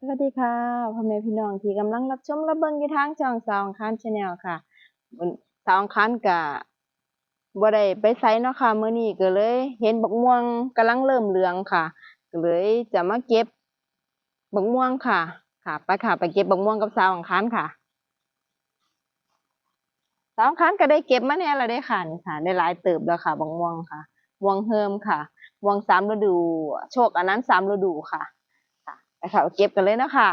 สวัสดีค่ะพ่อแม่พี่น้องที่กำลังรับชมรับเบิ่งอยู่ทางช่องสอังคารชาแนลค่ะสอังคารก็บ่ได้ไปไสเนาะค่ะมื้อนี้ก็เลย เห็นบักม่วงกำลังเริ่มเหลืองค่ะก็เลยจะมาเก็บบักม่วงค่ะ ค่ะไปค่ะ ไปเก็บบักม่วงกับสาวอังคารค่ะสาวอังคารก็ได้เก็บมาแน่แล้วเด้ค่ะนี่ค่ะได้หลายเติบแล้วค่ะบักม่วงค่ะม่วงเฮิมค่ะม่วงสามฤดู โชคอันนั้นสามฤดูค่ะ ค่ะไปค่ะเก็บกันเลยนะค่ะ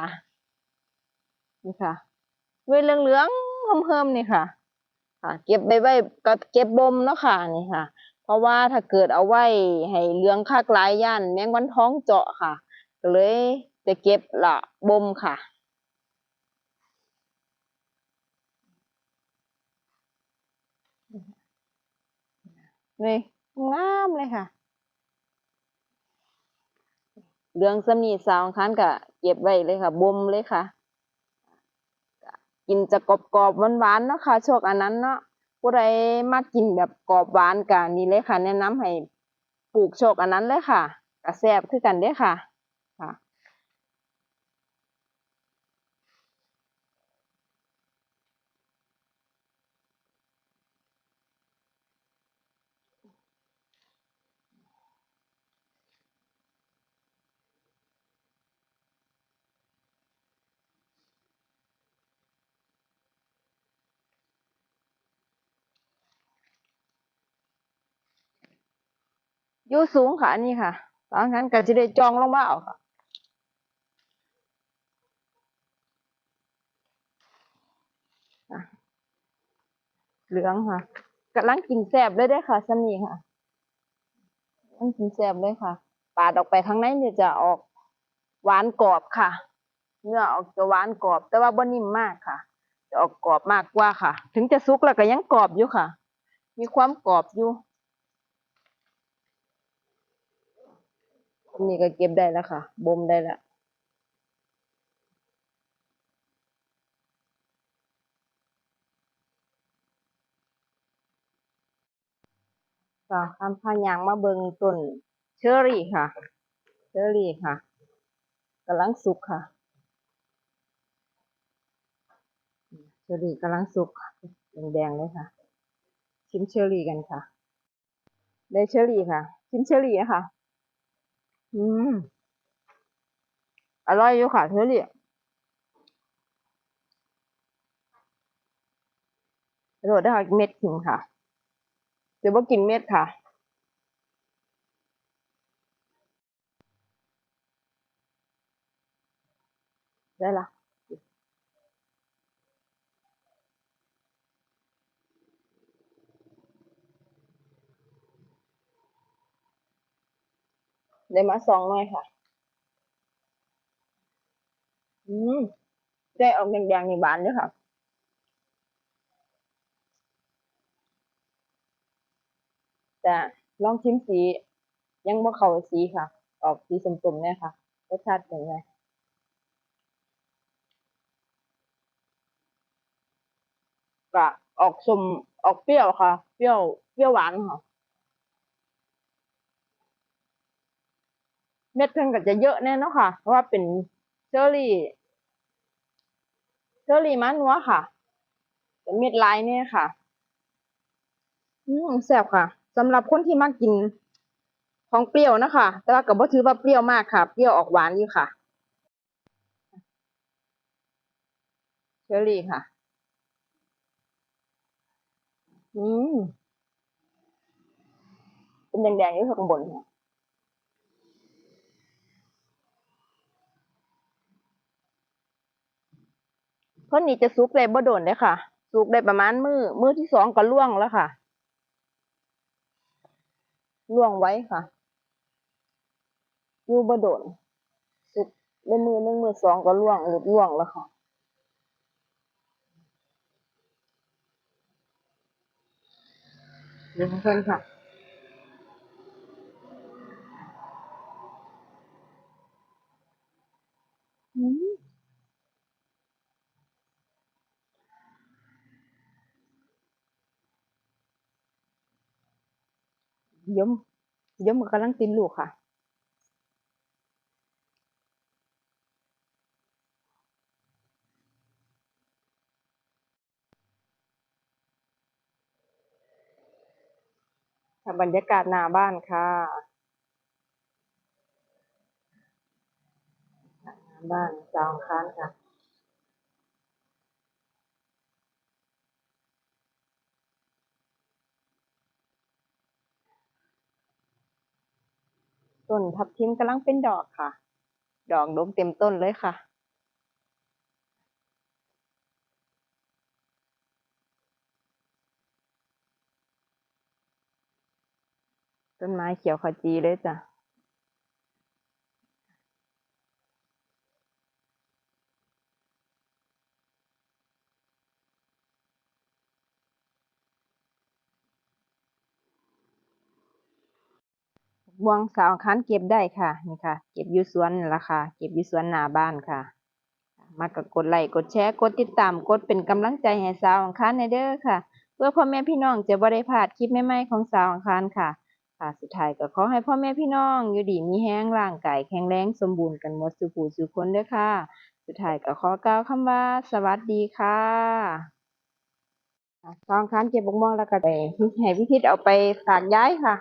นี่ค่ะเว้ยเหลืองๆเฮิมๆนี่ค่ะ ค่ะ เก็บใบไว้ก็เก็บบ่มเนาะค่ะนี่ค่ะ เพราะว่าถ้าเกิดเอาไว้ให้เหลืองคักลายย่านแมงวันท้องเจาะค่ะก็เลยจะเก็บละบ่มค่ะนี่งามเลยค่ะ เรื่องสำนีสาวคันก็เก็บไว้เลยค่ะบ่มเลยค่ะ กินจะกรอบๆหวานๆเนาะค่ะโชคอันนั้นเนาะผู้ใดมากินแบบกรอบหวานกันนี่เลยค่ะ แนะนำให้ปลูกโชคอันนั้นเลยค่ะก็แซ่บคือกันเด้ค่ะ อ ยู่สูงค่ะอันนี้ค่ะสาวอังคันก็จะได้จองลงมาเอาค่ะเหลืองค่ะกำลังกินแซบเลยเด้ค่ะสำนีค่ะกำลังกินแซบเลยค่ะ ปาดออกไปข้างในเนี่ยจะออกหวานกรอบค่ะ เนื้อออกจะหวานกรอบ แต่ว่าบ่นิ่มมากค่ะ จะออกกรอบมากกว่าค่ะ ถึงจะสุกแล้วก็ยังกรอบอยู่ค่ะ มีความกรอบอยู่ อันนี่ก็เก็บได้แล้วค่ะบ่มได้แล้วก็ทำพายางมาเบิงต้นเชอรี่ค่ะ เชอรี่ค่ะกำลังสุกค่ะ เชอรี่กำลังสุกแดงๆเลยค่ะ ชิมเชอรี่กันค่ะ ได้เชอรี่ค่ะ ชิมเชอรี่อะค่ะ อืม อร่อยอยู่ค่ะเธอเรี่โรดได้ค่ะเม็ดขิงค่ะ เดี๋ยวว่ากินเม็ดค่ะได้ละ ได้มาสองหน่อยค่ะ อืมได้ออกแดงๆในบานด้วยค่ะแต่ลองชิมสี ยังบ่เข้าสีค่ะ ออกสีส้มๆเนี่ยค่ะรสชาติเป็นไงก็ออกสมออกเปรี้ยวค่ะ เปรี้ยวเปรี้ยวหวานค่ะ เม็ดเพิ่นก็จะเยอะแน่เนาะค่ะ เพราะว่าเป็นเชอรี่ เชอรี่มันนัวค่ะแต่เม็ดลายเนี่ยค่ะ อืมแซ่บค่ะสำหรับคนที่มากินของเปรี้ยวนะคะ แต่ว่าก็บ่ถือว่าเปรี้ยวมากค่ะ เปรี้ยวออกหวานอยู่ค่ะ เชอรี่ค่ะ อืม เป็นแดงๆอยู่ข้างบนค่ะ เพิ่นนี่จะสุกได้บ่โดนเด้ค่ะสุกได้ประมาณมือมือที่สองก็ล่วงแล้วค่ะล่วงไว้ค่ะอยู่บ่โดนสุกได้มือหนึ่งมือสองก็ล่วงหลุดล่วงแล้วค่ะเดี๋ยวเพิ่นค่ะ ยมยมกำลังตินลูกค่ะ บรรยากาศหน้าบ้านค่ะนาบ้านจองค้านค่ะ ต้นทับทิมกำลังเป็นดอกค่ะ ดอกดกเต็มต้นเลยค่ะ ต้นไม้เขียวขจีเลยจ้ะ บวงสาวอังคันเก็บได้ค่ะนี่ค่ะ เก็บอยู่สวนนี่ละค่ะเก็บอยู่สวนหน้าบ้านค่ะ มากกดไลค์กดแชร์กดติดตามกดเป็นกำลังใจให้สาวอังคารในเด้อค่ะ เพื่อพ่อแม่พี่น้องจะบ่ได้พลาดคลิปใหม่ๆของสาวอังคารค่ะค่ะสุดท้ายก็ขอให้พ่อแม่พี่น้องอยู่ดีมีแห้งร่างกายแข็งแรงสมบูรณ์กันหมดสุผู้สุคนเด้อค่ะ สุดท้ายก็ขอกล่าวคำว่า สวัสดีค่ะสาวอังคารเก็บบกม่วงแล้วก็ไปให้พิทิศเอาไปฝากย้ายค่ะ